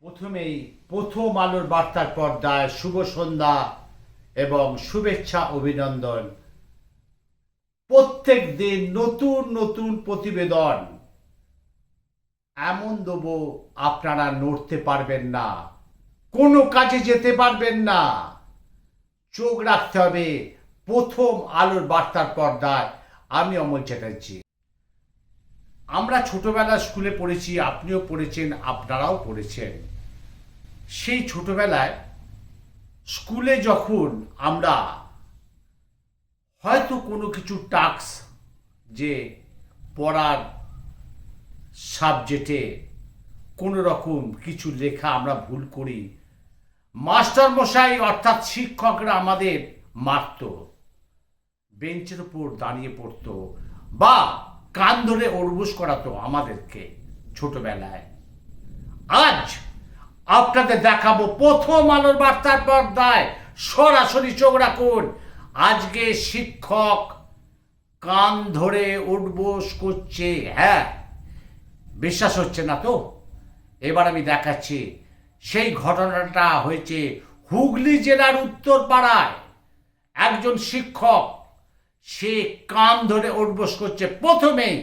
প্রথমেই প্রথম আলোর বার্তার পর্দায় শুভ সন্ধ্যা এবং শুভেচ্ছা, অভিনন্দন। প্রত্যেক দিন নতুন নতুন প্রতিবেদন। এমন দেবো আপনারা নড়তে পারবেন না। কোনো কাজে যেতে পারবেন না। চোখ রাখতে হবে প্রথম আলোর বার্তার পর্দায়। আমি অমল চ্যাটার্জি। আমরা ছোটবেলা স্কুলে পড়েছি, আপনিও পড়েছেন, আপনারাও পড়েছেন। সেই ছোটবেলায় স্কুলে যখন আমরা হয়তো কোনো কিছু টাস্ক যে পড়ার সাবজেক্টে কোনো রকম কিছু লেখা আমরা ভুল করি, মাস্টার মশাই অর্থাৎ শিক্ষকরা আমাদের মারত, বেঞ্চের উপর দাঁড়িয়ে পড়তো, বা কান ধরে অরবুস করাতো আমাদেরকে ছোটবেলায়। আজ আপনাদের দেখাবো প্রথম আলোর বার্তার পর্দায়। সরাসরি চোখ রাখুন। আজকে শিক্ষক কান ধরে উঠবোস করছে। হ্যাঁ বিশ্বাস হচ্ছে না তো? এবার আমি দেখাচ্ছি। সেই ঘটনাটা হয়েছে হুগলি জেলার উত্তরপাড়ায়। একজন শিক্ষক সে কান ধরে উঠবোস করছে। প্রথমেই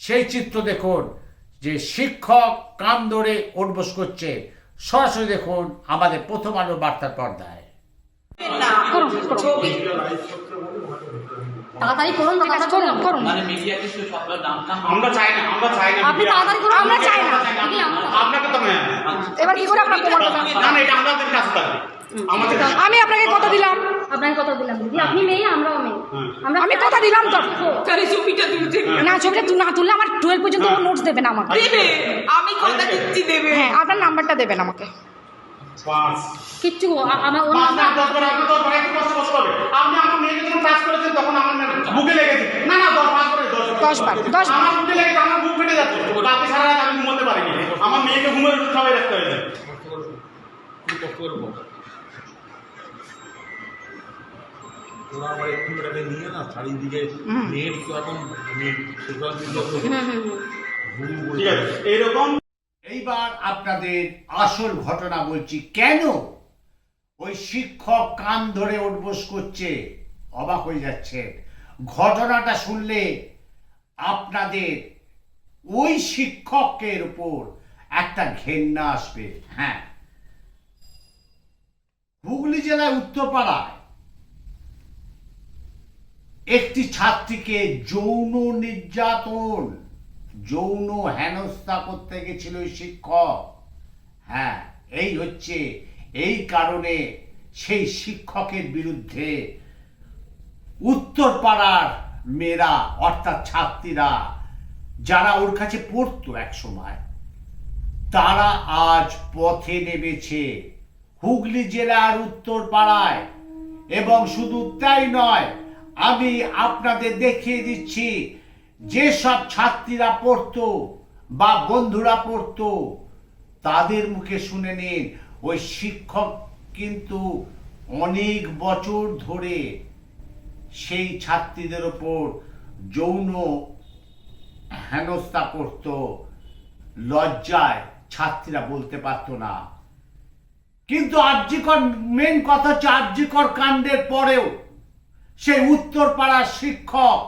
সেই চিত্র দেখুন যে শিক্ষক কান ধরে উঠবোস করছে। সরাসরি দেখুন আমাদের প্রথম আলো বার্তার পর্দায়। তাড়াতাড়ি করুন করুন করুন। মানে আমরা চাই না আমরা চাই না আপনি তাড়াতাড়ি করুন আমরা চাই না। আপনাকে তো এবার কি করে আপনার না না এটা আমাদের কাছে থাকবে। আমাদের কাছে আমি আপনাকে কথা দিলাম। আপনাকে কথা দিলাম দিদি। আপনি মেয়ে আমরাও মেয়ে। আমরা আমি কথা দিলাম তো। তাহলে ছবিটা তুলতে না ছবিটা না তুললে আমার টুয়েলভ পর্যন্ত নোটস দেবেন আমাকে। দেবে। আমি কথা দিচ্ছি দেবে। হ্যাঁ আপনার নাম্বারটা দেবেন আমাকে। পাঁচ কিচ্ছু আমার ওর আপনি করবে আমার মেয়েকে যখন টাচ করেছেন তখন আমার বুকে লেগেছে না না দশ পাঁচ করে দশ দশ বার, দশ আমার বুকে লেগেছে আমার বুক ফেটে যাচ্ছে। রাতে সারা রাত আমি ঘুমোতে পারিনি। আমার মেয়েকে ঘুমের ওষুধ খাওয়াই রাখতে হয়েছে। ওরা আবার একটু এটাকে নিয়ে না চারিদিকে নেট এখন সোশ্যাল মিডিয়া এইরকম এইবার আপনাদের আসল ঘটনা বলছি কেন ওই শিক্ষক কান ধরে উঠবোস করছে? অবাক হয়ে যাচ্ছে। ঘটনাটা শুনলে আপনাদের ওই শিক্ষকের উপর একটা ঘেন্না আসবে। হ্যাঁ। হুগলি জেলায় উত্তরপাড়ায় একটি ছাত্রীকে যৌন নির্যাতন, যৌন হেনস্থা করতে গেছিল শিক্ষক। হ্যাঁ এই হচ্ছে, এই কারণে সেই শিক্ষকের বিরুদ্ধে উত্তরপাড়ার মেয়েরা, অর্থাৎ ছাত্রীরা, যারা ওর কাছে পড়তো এক সময়, তারা আজ পথে নেমেছে হুগলি জেলার উত্তরপাড়ায়। এবং শুধু তাই নয় আমি আপনাদের দেখিয়ে দিচ্ছি, যেসব ছাত্রীরা পড়তো বা বন্ধুরা পড়তো, তাদের মুখে শুনে নিন, ওই শিক্ষক কিন্তু অনেক বছর ধরে সেই ছাত্রীদের ওপর যৌন হেনস্থা করত, লজ্জায় ছাত্রীরা বলতে পারতো না। কিন্তু আর্যিকর মেন কথা হচ্ছে আর্যিকর কাণ্ডের পরেও সেই উত্তরপাড়ার শিক্ষক।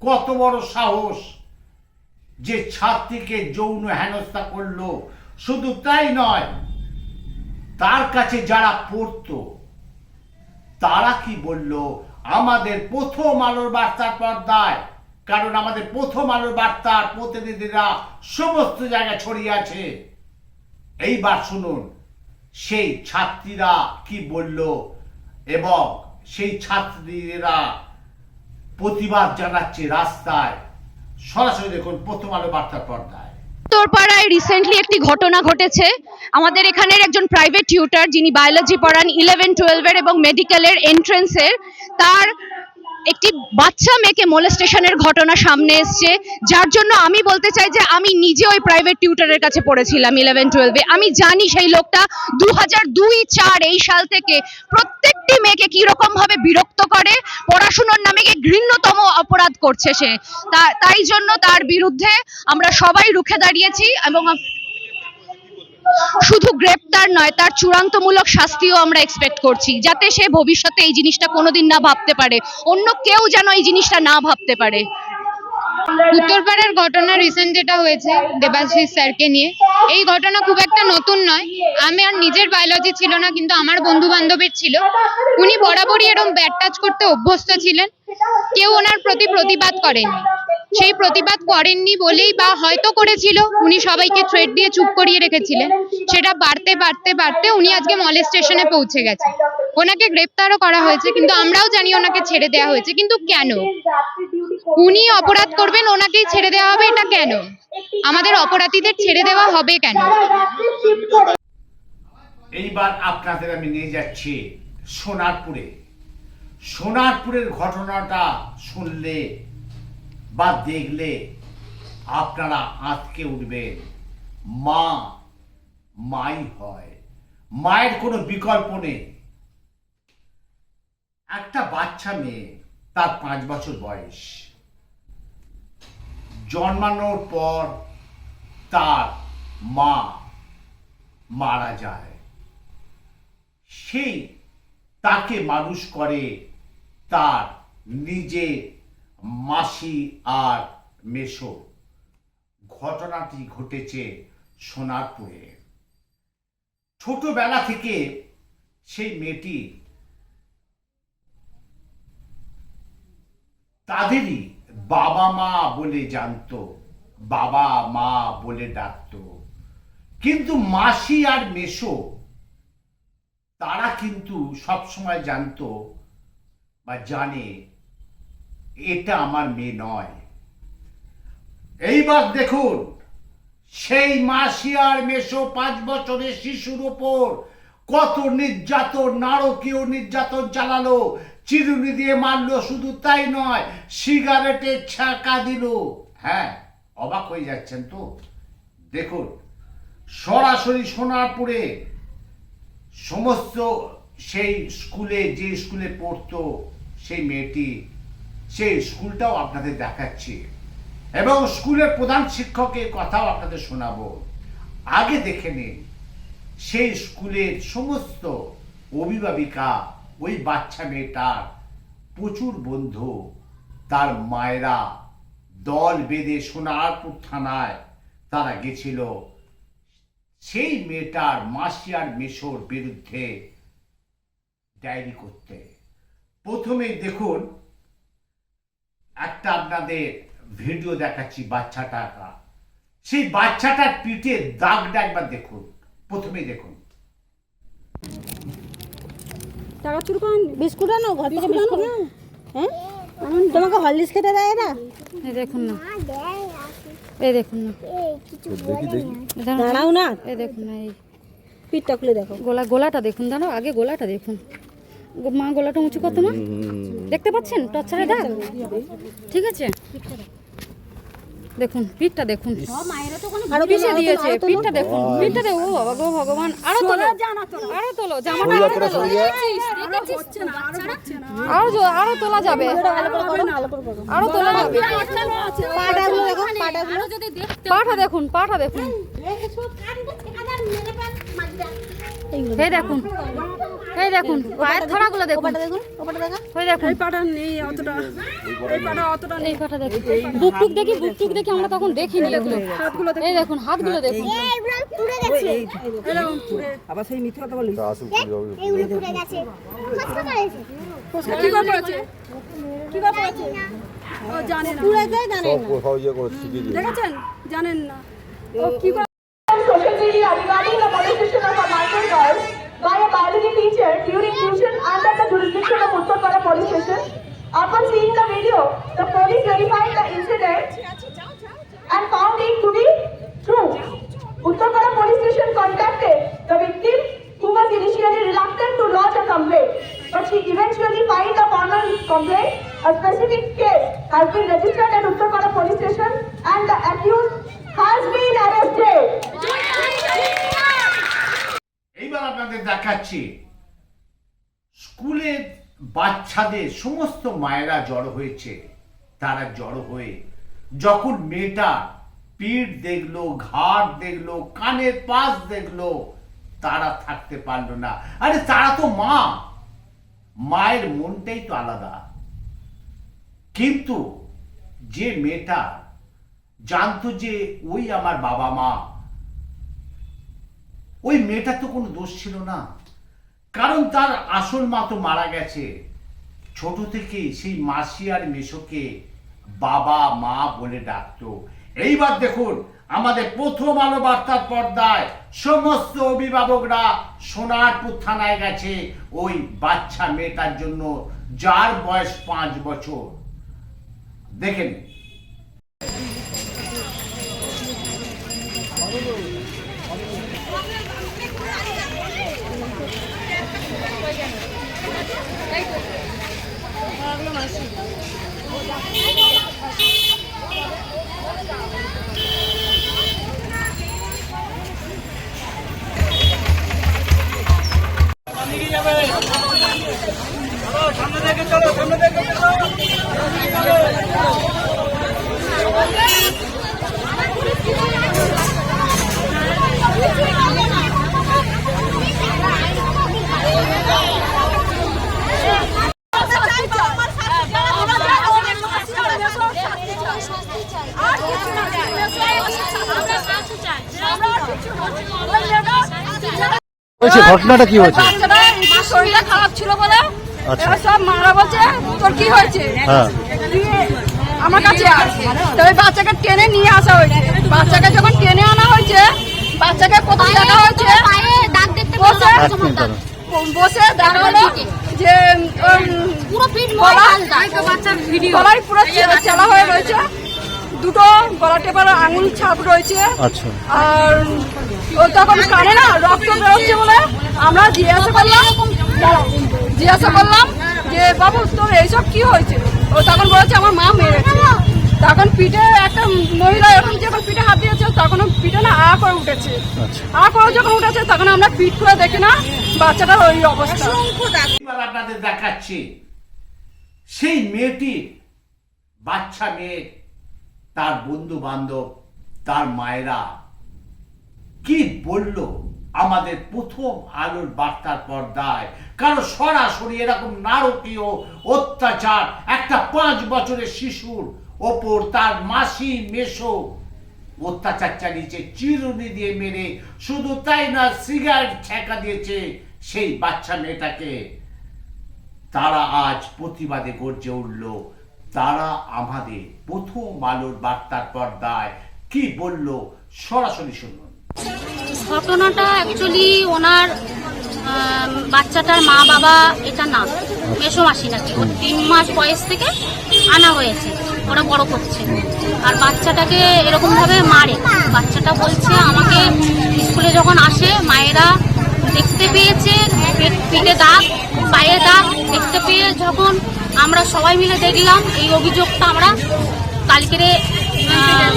কত বড় সাহস যে ছাত্রীকে যৌন হেনস্থা করল। শুধু তাই নয়, তার কাছে যারা পড়তো, তারা কি বলল, আমাদের প্রথম আলোর বার্তার পর্দায়। কারণ আমাদের প্রথম আলোর বার্তার প্রতিনিধিরা সমস্ত জায়গায় ছড়িয়ে আছে। এইবার শুনুন, সেই ছাত্রীরা কি বলল এবং সেই ছাত্রীরা প্রতিবাদ জানাচ্ছে রাস্তায়। সরাসরি দেখুন, প্রথম আলো বার্তার পর্দায়। উত্তরপাড়ায় রিসেন্টলি একটি ঘটনা ঘটেছে। আমাদের এখানের একজন প্রাইভেট টিউটার যিনি বায়োলজি পড়ান ইলেভেন টুয়েলভের এবং মেডিকেলের এন্ট্রেন্সের তার একটি বাচ্চা মেয়েকে মোলেস্টেশনের ঘটনা সামনে এসছে, যার জন্য আমি বলতে চাই যে আমি নিজে ওই প্রাইভেট টিউটারের কাছে পড়েছিলাম ইলেভেন টুয়েলভে আমি জানি সেই লোকটা দু হাজার দুই চার এই সাল থেকে প্রত্যেকটি মেয়েকে কীরকম ভাবে বিরক্ত করে, পড়াশুনোর নামে ঘৃণ্যতম অপরাধ করছে সে। তাই জন্য তার বিরুদ্ধে আমরা সবাই রুখে দাঁড়িয়েছি এবং শুধু গ্রেপ্তার নয়, তার চূড়ান্তমূলক শাস্তিও আমরা এক্সপেক্ট করছি, যাতে সে ভবিষ্যতে এই জিনিসটা কোনোদিন না ভাবতে পারে। অন্য কেউ যেন এই জিনিসটা না ভাবতে পারে। উত্তরপাড়ার ঘটনা রিসেন্ট যেটা হয়েছে, দেবাশিস স্যারকে নিয়ে, এই ঘটনা খুব একটা নতুন নয়। আমি আর নিজের বায়োলজি ছিল না, কিন্তু আমার বন্ধু বান্ধবের ছিল। উনি বরাবরই এরকম ব্যাট টাচ করতে অভ্যস্ত ছিলেন। কেউ ওনার প্রতি প্রতিবাদ করেননি। সেই প্রতিবাদ করেননি বলেই বা হয়তো করেছিল। উনি সবাইকে থ্রেড দিয়ে চুপ করিয়ে রেখেছিলেন। সেটা বাড়তে বাড়তে বাড়তে উনি আজকে মলে স্টেশনে পৌঁছে গেছে। ওনাকে গ্রেপ্তারও করা হয়েছে, কিন্তু আমরাও জানি ওনাকে ছেড়ে দেওয়া হয়েছে। কিন্তু কেন? উনি অপরাধ করবেন, ওনাকেই ছেড়ে দেওয়া হবে, এটা কেন? আমাদের অপরাধীদের ছেড়ে দেওয়া হবে কেন? এইবার আপনাদের আমি নিয়ে যাচ্ছি সোনারপুরে। সোনারপুরের ঘটনাটা শুনলে বা দেখলে আপনারা আঁতকে উঠবেন। মা, মাই হয়। মায়ের কোনো বিকল্প নেই। একটা বাচ্চা মেয়ে, তার পাঁচ বছর বয়স। জন্মানোর পর তার মা মারা যায়। সেই তাকে মানুষ করে তার নিজে মাসি আর মেশো। ঘটনাটি ঘটেছে সোনারপুরে। ছোটবেলা থেকে সেই মেয়েটি তাদেরই বাবা মা বলে জানতো, বাবা মা বলে ডাকতো। কিন্তু মাসি আর মেশো, তারা কিন্তু সবসময় জানতো বা জানে এটা আমার মেয়ে নয়। এইবার দেখুন, সেই মাসি আর মেশো পাঁচ বছরের শিশুর ওপর কত নির্যাতন, নারকীয় নির্যাতন চালালো। চিরুনি দিয়ে মারলো, শুধু তাই নয়, সিগারেটের ছাকা দিল। হ্যাঁ অবাক হয়ে যাচ্ছেন তো? দেখুন, সরাসরি সোনারপুরে সমস্ত সেই স্কুলে, যে স্কুলে পড়তো সেই মেয়েটি সেই স্কুলটাও আপনাদের দেখাচ্ছি। এবং স্কুলের প্রধান শিক্ষকের কথাও আপনাদের শোনাবো। আগে দেখে নিন, সেই স্কুলের সমস্ত অভিভাবিকা, ওই বাচ্চা মেয়েটার প্রচুর বন্ধু, তার মায়েরা দল বেঁধে সোনারপুর থানায় তারা গেছিল। সেই মেয়েটার মাসি আর মেশোর বিরুদ্ধে ডায়েরি করতে। প্রথমে দেখুন একটা আপনাদের ভিডিও দেখাচ্ছি বাচ্চাটাকা সেই বাচ্চাটার পিঠে দাগটা একবার দেখুন প্রথমেই দেখুন। টাকা চুরি করেন বিস্কুট আনো ঘর থেকে বিস্কুট আনো? হ্যাঁ? তোমাকে হরলিক্স খেতে দেয় এরা? এই দেখুন না। এই দেখুন না। দাঁড়াও না। এই দেখুন না এই। পিঠটা খুলে দেখো। গোলা গোলাটা দেখুন দাঁড়াও আগে গোলাটা দেখুন। মা গোলাটা উঁচু কত মা দেখতে পাচ্ছেন? টর্চারে দাগ ঠিক আছে। দেখুন পিঠটা দেখুন। আরও পিছিয়ে দিয়েছে পিঠটা দেখুন পিঠটা দেখো ও বাবা গো ভগবান। আরও তোলো আরও তোলো। জামাটা আরও তোলো। আরও তোলা যাবে। আরও তোলা যাবে পাটাগুলো দেখো পাটাগুলো। পাঠা দেখুন পাঠা দেখুন। এই দেখুন এই দেখুন পায়ের থাড়াগুলো দেখুন। দেখুন ওই দেখুন। এই পাটা নেই অতটা এই পাটা অতটা নেই পাটা দেখুন। দেখি আমরা তখন দেখিনি এগুলো। হাতগুলো এই দেখুন হাতগুলো দেখুন। পুরে যায় জানেন না। Video, the police verified the incident and found it to be true. Uttarpara police station contacted the victim who was initially reluctant to lodge a complaint, but she eventually filed a formal complaint. A specific case has been registered at Uttarpara police station and the accused has been arrested. এইবার আপনাদের দেখাচ্ছি বাচ্চাদের সমস্ত মায়েরা জড়ো হয়েছে, তারা জড়ো হয়ে যখন মেয়েটা পিঠ দেখল, ঘাট দেখল, কানের পাশ দেখল, তারা থাকতে পারল না। আরে তারা তো মা। মায়ের মনটাই তো আলাদা। কিন্তু যে মেয়েটা জানতো যে ওই আমার বাবা মা, ওই মেয়েটার তো কোনো দোষ ছিল না। কারণ তার আসল মা তো মারা গেছে। ছোট থেকে সেই মাসি আর মেশোকে বাবা, মা বলে ডাকতো। এইবার দেখুন, আমাদের প্রথম আলো বার্তার পর্দায় সমস্ত অভিভাবকরা সোনারপুর থানায় গেছে ওই বাচ্চা মেয়েটার জন্য, যার বয়স পাঁচ বছর। দেখেন। সামনে থেকে চলো সামনে হয়েছে? ঘটনাটা কি হয়েছে? শরীরটা খারাপ ছিল বলে আচ্ছা। এবার সব মারা বলছে তোর কি হয়েছে? হ্যাঁ। আমার কাছে আসে তো ওই বাচ্চাকে টেনে নিয়ে আসা হয়েছে। বাচ্চাকে যখন টেনে আনা হয়েছে বাচ্চাকে কোথায় দেখা হয়েছে? বসে দাঁড়ান। বসে। দেখা হলো যে পুরো পিঠ গলায় পুরো চেলা হয়ে রয়েছে। দুটো গলা টেপার আঙুল ছাপ রয়েছে। আচ্ছা। আর ও তখন কানে না রক্ত বেরোচ্ছে বলে আমরা জিজ্ঞাসা করলাম জিজ্ঞাসা করলাম যে বাবু তোর এইসব কি হয়েছে? ও তখন বলেছে আমার মা মেরেছে তখন পিঠে একটা মহিলা এরকম যখন পিঠে হাত দিয়েছে তখন পিঠে না আ করে উঠেছে। আচ্ছা। আ করে যখন উঠেছে তখন আমরা পিঠ করে দেখি না বাচ্চাটার ওই অবস্থা। আপনাদের দেখাচ্ছি সেই মেয়েটি বাচ্চা মেয়ে তার বন্ধু বান্ধব তার মায়েরা কি বলল? আমাদের প্রথম আলোর বার্তার পর্দায়। কারণ সরাসরি এরকম নারকীয় অত্যাচার, একটা পাঁচ বছরের শিশুর ওপর তার মাসি মেশো অত্যাচার চালিয়েছে, চিরুনি দিয়ে মেরে, শুধু তাই না, সিগারেট ছেঁকা দিয়েছে সেই বাচ্চা মেয়েটাকে। তারা আজ প্রতিবাদে গর্জে উঠল, তারা আমাদের প্রথম আলোর বার্তার পর্দায়। কি বলল? সরাসরি শুনুন। ঘটনাটা অ্যাকচুয়ালি ওনার বাচ্চাটার মা বাবা এটা না মেসো মাসি নাকি ওর তিন মাস বয়স থেকে আনা হয়েছে ওরা বড় করছে। আর বাচ্চাটাকে এরকম ভাবে মারে। বাচ্চাটা বলছে আমাকে স্কুলে যখন আসে মায়েরা দেখতে পেয়েছে পিঠে দাগ পায়ে দাগ দেখতে পেয়ে যখন আমরা সবাই মিলে দেখলাম এই অভিযোগটা আমরা কালকেরে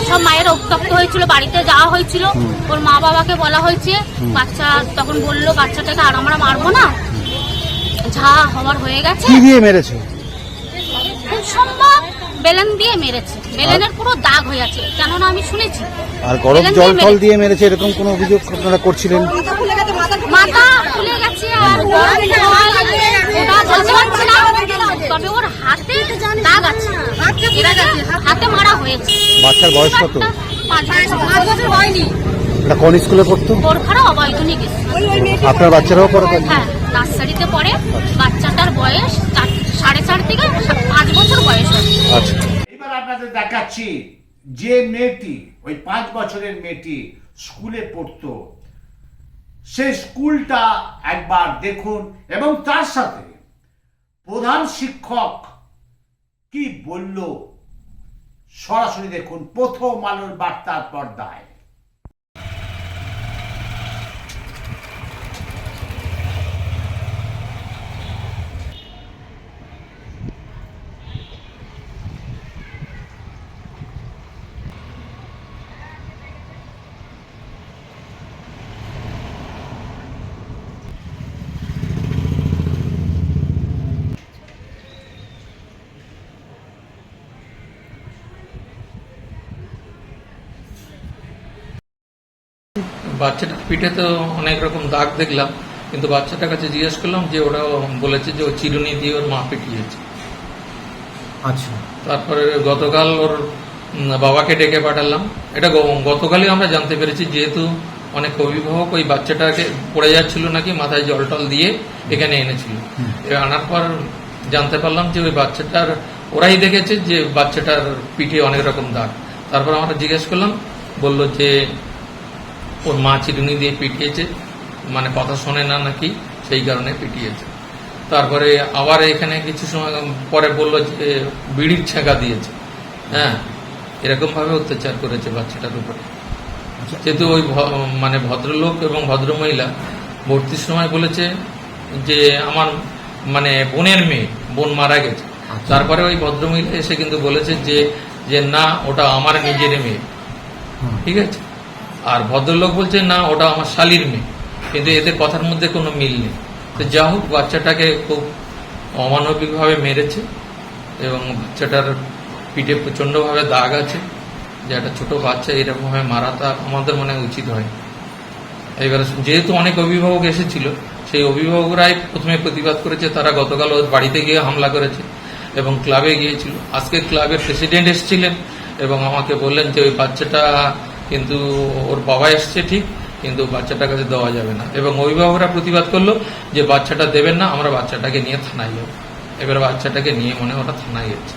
সব মায়ের উত্তপ্ত হয়েছিল বাড়িতে যাওয়া হয়েছিল। ওর মা বাবাকে বলা হয়েছে বাচ্চা তখন বলল বাচ্চাটাকে আর আমরা মারবো না। যা হওয়ার হয়ে গেছে। কি দিয়ে মেরেছে? খুব সম্ভব বেলেন দিয়ে মেরেছে। বেলেনের পুরো দাগ হয়ে আছে কেননা আমি শুনেছি। আর গরম জল দিয়ে টল মেরেছে। দিয়ে মেরেছে এরকম কোনো অভিযোগ আপনারা করছিলেন? মাথা ফুলে গেছে আর গরম জল পাঁচ বছর বয়স আচ্ছা। দেখাচ্ছি যে মেয়েটি, ওই পাঁচ বছরের মেয়েটি স্কুলে পড়তো, সে স্কুলটা একবার দেখুন এবং তার সাথে প্রধান শিক্ষক কি বলল? সরাসরি দেখুন প্রথম আলোর বার্তার পর্দায়। বাচ্চাটার পিঠে তো অনেক রকম দাগ দেখলাম কিন্তু বাচ্চাটার কাছে জিজ্ঞেস করলাম যে ওরা বলেছে যে ও চিরুনি দিয়ে ওর মা পিটিয়েছে। আচ্ছা। তারপরে গতকাল ওর বাবাকে ডেকে পাঠালাম। এটা গতকালই আমরা জানতে পেরেছি যেহেতু অনেক অভিভাবক ওই বাচ্চাটাকে পড়ে যাচ্ছিল নাকি মাথায় জল টল দিয়ে এখানে এনেছিল। আনার পর জানতে পারলাম যে ওই বাচ্চাটার ওরাই দেখেছে যে বাচ্চাটার পিঠে অনেক রকম দাগ। তারপর আমরা জিজ্ঞেস করলাম বলল যে ওর মা চিরুনি দিয়ে পিটিয়েছে। মানে কথা শোনে না নাকি? সেই কারণে পিটিয়েছে। তারপরে আবার এখানে কিছু সময় পরে বলল যে বিড়ির ছেঁকা দিয়েছে। হ্যাঁ এরকম ভাবে অত্যাচার করেছে বাচ্চাটার উপরে। যেহেতু ওই মানে ভদ্রলোক এবং ভদ্রমহিলা ভর্তির সময় বলেছে যে আমার মানে বোনের মেয়ে বোন মারা গেছে। তারপরে ওই ভদ্রমহিলা এসে কিন্তু বলেছে যে যে না ওটা আমার নিজের মেয়ে। ঠিক আছে? আর ভদ্রলোক বলছে, না, ওটা আমার শালির মেয়ে। কিন্তু এতে কথার মধ্যে কোনো মিল নেই। তো যা হোক, বাচ্চাটাকে খুব অমানবিকভাবে মেরেছে এবং বাচ্চাটার পিঠে প্রচণ্ডভাবে দাগ আছে। যে একটা ছোটো বাচ্চা এরকমভাবে মারা তা আমাদের মনে উচিত হয়। এবারে যেহেতু অনেক অভিভাবক এসেছিল, সেই অভিভাবকরাই প্রথমে প্রতিবাদ করেছে, তারা গতকাল ওর বাড়িতে গিয়ে হামলা করেছে এবং ক্লাবে গিয়েছিল। আজকে ক্লাবের প্রেসিডেন্ট এসেছিলেন এবং আমাকে বললেন যে, ওই বাচ্চাটা কিন্তু ওর বাবা এসছে ঠিক, কিন্তু বাচ্চাটার কাছে দেওয়া যাবে না। এবং অভিভাবকরা প্রতিবাদ করল যে বাচ্চাটা দেবেন না, আমরা বাচ্চাটাকে নিয়ে থানায় যাব। এবার বাচ্চাটাকে নিয়ে মনে ওটা থানায় গেছে।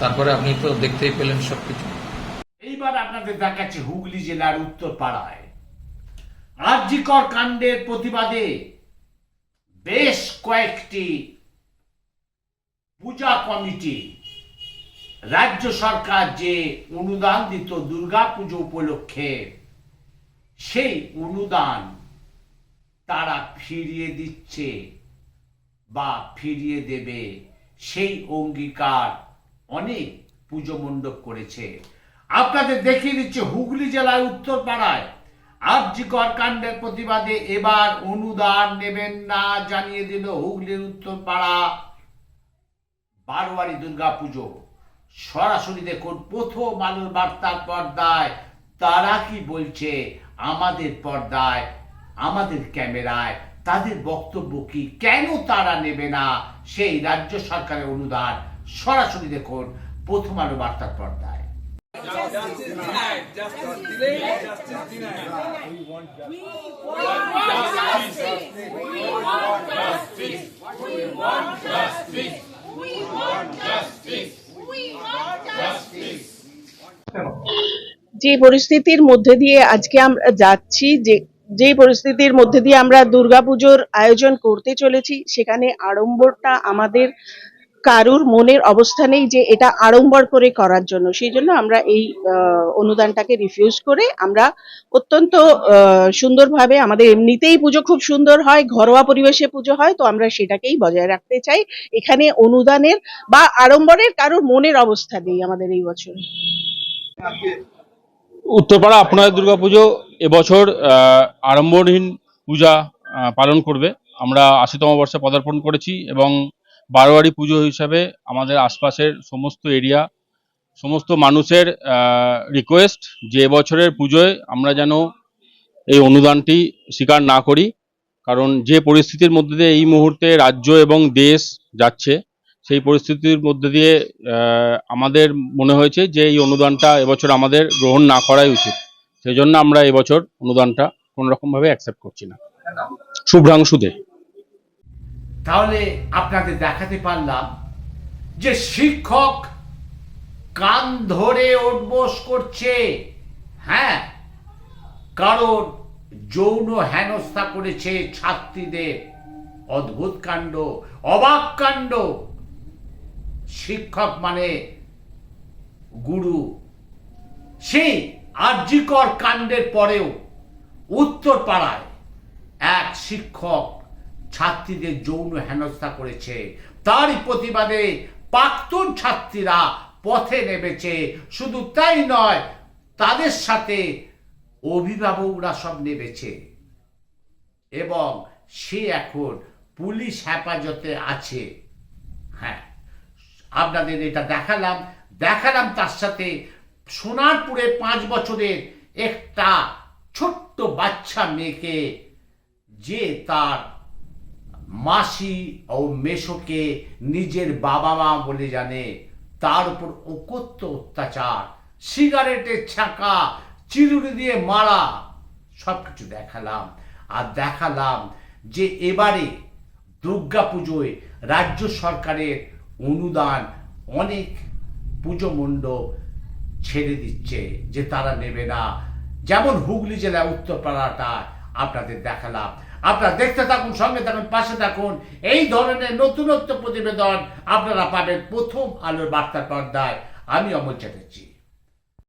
তারপরে আপনি তো দেখতেই পেলেন সবকিছু। এইবার আপনাদের দেখাচ্ছি হুগলি জেলার উত্তর পাড়ায় আর্যিকর কাণ্ডের প্রতিবাদে বেশ কয়েকটি পূজা কমিটি রাজ্য সরকার যে অনুদান দিত দুর্গা পুজো উপলক্ষে, সেই অনুদান তারা ফিরিয়ে দিচ্ছে বা ফিরিয়ে দেবে। সেই অঙ্গীকার অনেক পুজো মণ্ডপ করেছে। আপনাদের দেখিয়ে দিচ্ছে হুগলি জেলায় উত্তরপাড়ায়। আর্যিকর কাণ্ডের প্রতিবাদে এবার অনুদান নেবেন না জানিয়ে দিল হুগলির উত্তরপাড়া বারোয়ারি দুর্গা পুজো সরাসরি দেখুন প্রথম আলোর বার্তার পর্দায়, তারা কি বলছে আমাদের পর্দায়, আমাদের ক্যামেরায়, তাদের বক্তব্য কি, কেন তারা নেবে না? সেই রাজ্য সরকারের অনুদান সরাসরি দেখুন প্রথম আলো বার্তার পর্দায়। যে পরিস্থিতির মধ্যে দিয়ে আজকে আমরা যাচ্ছি, যে যে পরিস্থিতির মধ্যে দিয়ে আমরা দুর্গাপুজোর আয়োজন করতে চলেছি, সেখানে আড়ম্বরটা আমাদের কারুর মনের অবস্থা নেই যে এটা আড়ম্বর করে করার জন্য। সেই জন্য আমরা এই অনুদানটাকে রিফিউজ করে আমরা অত্যন্ত সুন্দরভাবে আমাদের এমনিতেই পুজো খুব সুন্দর হয়, ঘরোয়া পরিবেশে পুজো হয়, তো আমরা সেটাকেই বজায় রাখতে চাই। এখানে অনুদানের বা আড়ম্বরের কারোর মনের অবস্থা নেই আমাদের এই বছর। উত্তরপাড়া আপনার দুর্গাপুজো এবছর আড়ম্বরহীন পূজা পালন করবে। আমরা আশিতম বর্ষে পদার্পণ করেছি এবং বারোয়ারি পুজো হিসাবে আমাদের আশপাশের সমস্ত এরিয়া, সমস্ত মানুষের রিকোয়েস্ট যে এবছরের পুজোয় আমরা যেন এই অনুদানটি স্বীকার না করি। কারণ যে পরিস্থিতির মধ্যে দিয়ে এই মুহূর্তে রাজ্য এবং দেশ যাচ্ছে, সেই পরিস্থিতির মধ্যে দিয়ে আমাদের মনে হয়েছে যে এই অনুদানটা এবছর আমাদের গ্রহণ না করাই উচিত। সেই জন্য আমরা এবছর অনুদানটা কোনো রকম ভাবে অ্যাকসেপ্ট করছি না। শুভ্রাংশু দে। তাহলে আপনাদের দেখাতে পারলাম যে শিক্ষক কান ধরে ওঠবোস করছে। হ্যাঁ কারণ যৌন হেনস্থা করেছে ছাত্রীদের। অদ্ভুত কাণ্ড, অবাক কাণ্ড। শিক্ষক মানে গুরু। সেই আর্যিকর কাণ্ডের পরেও উত্তর পাড়ায় এক শিক্ষক ছাত্রীদের যৌন হেনস্থা করেছে। তারই প্রতিবাদে প্রাক্তন ছাত্রীরা পথে নেমেছে। শুধু তাই নয়, তাদের সাথে অভিভাবকরা সব নেমেছে। এবং সে এখন পুলিশ হেফাজতে আছে। হ্যাঁ আপনাদের এটা দেখালাম। দেখালাম তার সাথে সোনারপুরে পাঁচ বছরের একটা ছোট্ট বাচ্চা মেয়েকে, যে তার মাসি ও মেশোকে নিজের বাবা মা বলে জানে। তার উপর অকথ্য অত্যাচার, সিগারেটের ছাঁকা চিরুনি দিয়ে মারা সব কিছু দেখালাম। আর দেখালাম যে এবারে দুর্গা পুজোয় রাজ্য সরকারের অনুদান অনেক পুজো মণ্ডপ ছেড়ে দিচ্ছে যে তারা নেবে না। যেমন হুগলি জেলা উত্তরপাড়াটা আপনাদের দেখালাম। আপনারা দেখতে থাকুন, সঙ্গে থাকুন, পাশে থাকুন। এই ধরনের নতুনত্ব প্রতিবেদন আপনারা পাবেন প্রথম আলোর বার্তা পর্দায়। আমি অমল চ্যাটার্জি।